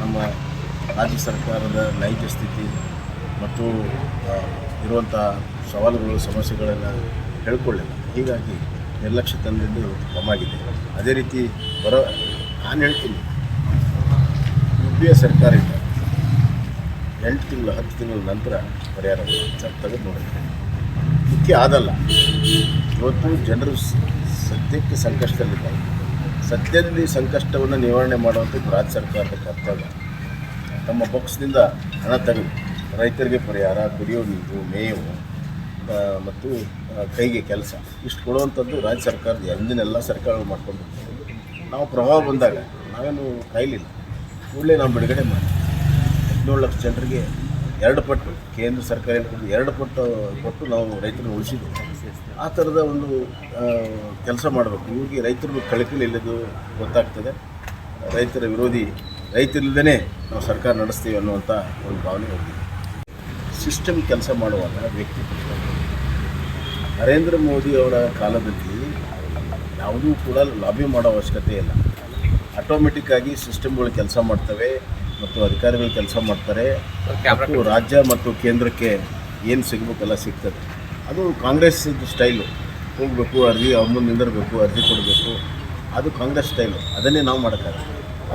ನಮ್ಮ ರಾಜ್ಯ ಸರ್ಕಾರದ ನೈಜ ಸ್ಥಿತಿ ಮತ್ತು ಇರುವಂಥ ಸವಾಲುಗಳು, ಸಮಸ್ಯೆಗಳನ್ನು ಹೇಳ್ಕೊಳ್ಳಿಲ್ಲ. ಹೀಗಾಗಿ ನಿರ್ಲಕ್ಷ್ಯ ಇವತ್ತು ಕಮ್ಮಾಗಿದೆ ಅದೇ ರೀತಿ ಬರ, ನಾನು ಹೇಳ್ತೀನಿ. ಯು ಪಿ ಎ ಸರ್ಕಾರ ಇಲ್ಲ ಎಂಟು ತಿಂಗಳು, ಹತ್ತು ತಿಂಗಳ ನಂತರ ಪರಿಹಾರ ತೆಗೆದು ನೋಡಿದ್ರೆ ಮುಖ್ಯ ಆದಲ್ಲ. ಇವತ್ತು ಜನರು ಸದ್ಯಕ್ಕೆ ಸಂಕಷ್ಟದಲ್ಲಿದ್ದಾರೆ. ಸದ್ಯದಲ್ಲಿ ಸಂಕಷ್ಟವನ್ನು ನಿವಾರಣೆ ಮಾಡುವಂಥದ್ದು ರಾಜ್ಯ ಸರ್ಕಾರದ ಕರ್ತವ್ಯ. ತಮ್ಮ ಪಕ್ಷದಿಂದ ಹಣ ತೆಗೆದು ರೈತರಿಗೆ ಪರಿಹಾರ, ಕುಡಿಯೋ ನೀರು, ಮೇವು ಮತ್ತು ಕೈಗೆ ಕೆಲಸ ಇಷ್ಟು ಕೊಡುವಂಥದ್ದು ರಾಜ್ಯ ಸರ್ಕಾರದ ಎಂದಿನೆಲ್ಲ ಸರ್ಕಾರಗಳು ಮಾಡ್ಕೊಂಡು. ನಾವು ಪ್ರಭಾವ ಬಂದಾಗ ನಾವೇನು ಕಾಯಲಿಲ್ಲ. ಕೂಡಲೇ ನಾವು ಬಿಡುಗಡೆ ಮಾಡಿ ಹದಿನೇಳು ಲಕ್ಷ ಜನರಿಗೆ ಎರಡು ಪಟ್ಟು ಕೇಂದ್ರ ಸರ್ಕಾರ ಎರಡು ಪಟ್ಟು ಕೊಟ್ಟು ನಾವು ರೈತರನ್ನು ಉಳಿಸಿದ್ದೀವಿ ಆ ಥರದ ಒಂದು ಕೆಲಸ ಮಾಡಬೇಕು. ಇವ್ರಿಗೆ ರೈತರು ಕಳಕಳಿ ಇಲ್ಲದು ಗೊತ್ತಾಗ್ತದೆ. ರೈತರ ವಿರೋಧಿ ರೈತರಿಲ್ಲದೇ ನಾವು ಸರ್ಕಾರ ನಡೆಸ್ತೀವಿ ಅನ್ನುವಂಥ ಒಂದು ಭಾವನೆ ಹೋಗಿದೆ ಸಿಸ್ಟಮ್ ಕೆಲಸ ಮಾಡುವಾಗ ವ್ಯಕ್ತಿ ನರೇಂದ್ರ ಮೋದಿ ಅವರ ಕಾಲದಲ್ಲಿ ಯಾವುದೂ ಕೂಡ ಲಾಬಿ ಮಾಡೋ ಅವಶ್ಯಕತೆ ಇಲ್ಲ. ಆಟೋಮೆಟಿಕ್ಕಾಗಿ ಸಿಸ್ಟಮ್ಗಳು ಕೆಲಸ ಮಾಡ್ತವೆ ಮತ್ತು ಅಧಿಕಾರಿಗಳು ಕೆಲಸ ಮಾಡ್ತಾರೆ. ರಾಜ್ಯ ಮತ್ತು ಕೇಂದ್ರಕ್ಕೆ ಏನು ಸಿಗಬೇಕಲ್ಲ ಸಿಗ್ತದೆ. ಅದು ಕಾಂಗ್ರೆಸ್ ಸ್ಟೈಲು. ಹೋಗಬೇಕು, ಅರ್ಜಿ ಅವ್ರ ಮುಂದೆ ನಿಂದಿರಬೇಕು, ಅರ್ಜಿ ಕೊಡಬೇಕು, ಅದು ಕಾಂಗ್ರೆಸ್ ಸ್ಟೈಲು. ಅದನ್ನೇ ನಾವು ಮಾಡೋಕ್ಕಾಗಲ್ಲ.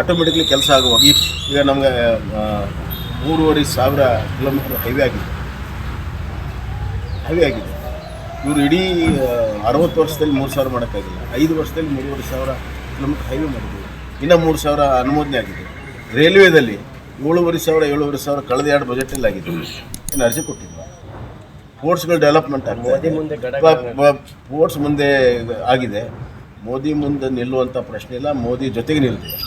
ಆಟೋಮೆಟಿಕ್ಲಿ ಕೆಲಸ ಆಗುವಾಗ ಈಗ ನಮಗೆ ಮೂರುವರೆ ಸಾವಿರ ಕಿಲೋಮೀಟರ್ ಹೈವೇ ಆಗಿದೆ. ಹೈವೇ ಆಗಿದೆ. ಇವರು ಇಡೀ ಅರವತ್ತು ವರ್ಷದಲ್ಲಿ ಮೂರು ಸಾವಿರ ಮಾಡೋಕ್ಕಾಗಿಲ್ಲ. ಐದು ವರ್ಷದಲ್ಲಿ ಮೂರುವರೆ ಸಾವಿರ ಕಿಲೋಮೀಟರ್ ಹೈವೇ ಮಾಡಿದ್ದೀವಿ ಇನ್ನೂ ಮೂರು ಸಾವಿರ ಅನುಮೋದನೆ ಆಗಿದೆ. ರೈಲ್ವೇದಲ್ಲಿ ಏಳುವರೆ ಸಾವಿರ ಏಳುವರೆ ಸಾವಿರ ಕಳೆದ ಎರಡು ಬಜೆಟಲ್ಲಿ ಆಗಿದೆ. ಇನ್ನು ಅರ್ಜಿ ಕೊಟ್ಟಿದ್ವಿ ಸ್ಪೋರ್ಟ್ಸ್ಗಳು ಡೆವಲಪ್ಮೆಂಟ್ ಆಗಿದೆ. ಸ್ಪೋರ್ಟ್ಸ್ ಮುಂದೆ ಆಗಿದೆ. ಮೋದಿ ಮುಂದೆ ನಿಲ್ಲುವಂಥ ಪ್ರಶ್ನೆ ಇಲ್ಲ. ಮೋದಿ ಜೊತೆಗೆ ನಿಲ್ತೀವಿ